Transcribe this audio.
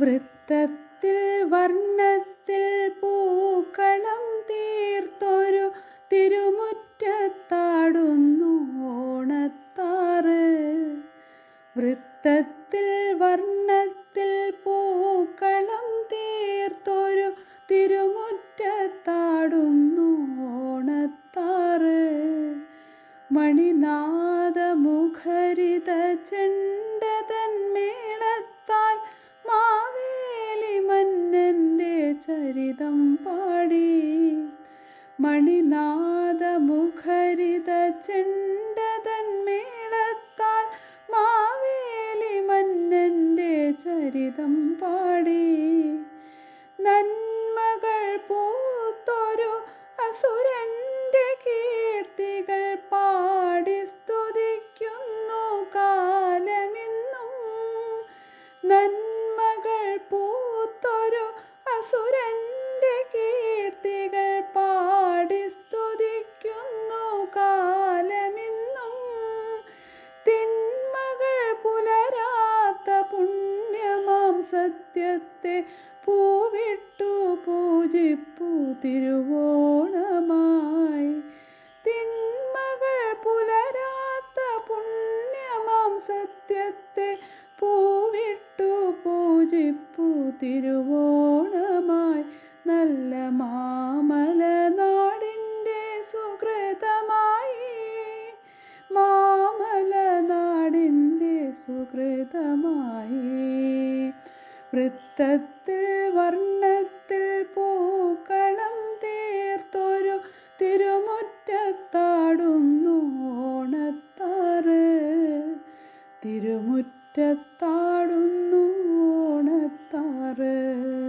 വൃത്തത്തിൽ വർണത്തിൽ പൂക്കളം തീർത്തൊരു തിരുമുറ്റത്താടുന്നു ഓണത്താറ്. വൃത്തത്തിൽ വർണത്തിൽ പൂക്കളം തീർത്തൊരു തിരുമുറ്റത്താടുന്നു ഓണത്താറ്. മണിനാദമുഖരിത ചെണ്ടതൻ ചരിതം പാടി. മണിനാദമുഖരിത ചെണ്ടതൻ മേളത്താൽ മാവേലി മന്നന്റെ ചരിതം പാടി. നന്മകൾ പൂത്തൊരു അസുരന്റെ സത്യത്തെ പൂവിട്ടു പൂജിപ്പു തിരുവോണമായി. തിന്മകൾ പുലരാത്ത പുണ്യമാം സത്യത്തെ പൂവിട്ടു പൂജിപ്പു തിരുവോണമായി. നല്ല മാമല നാടിന്റെ സുകൃതമായി മാമല നാടിന്റെ സുകൃതമായി വൃത്തത്തിൽ വർണത്തിൽ പൂക്കളം തീർത്തൊരു തിരുമുറ്റത്താടുന്നു ഓണത്താറ്. തിരുമുറ്റത്താടുന്നു ഓണത്താറ്.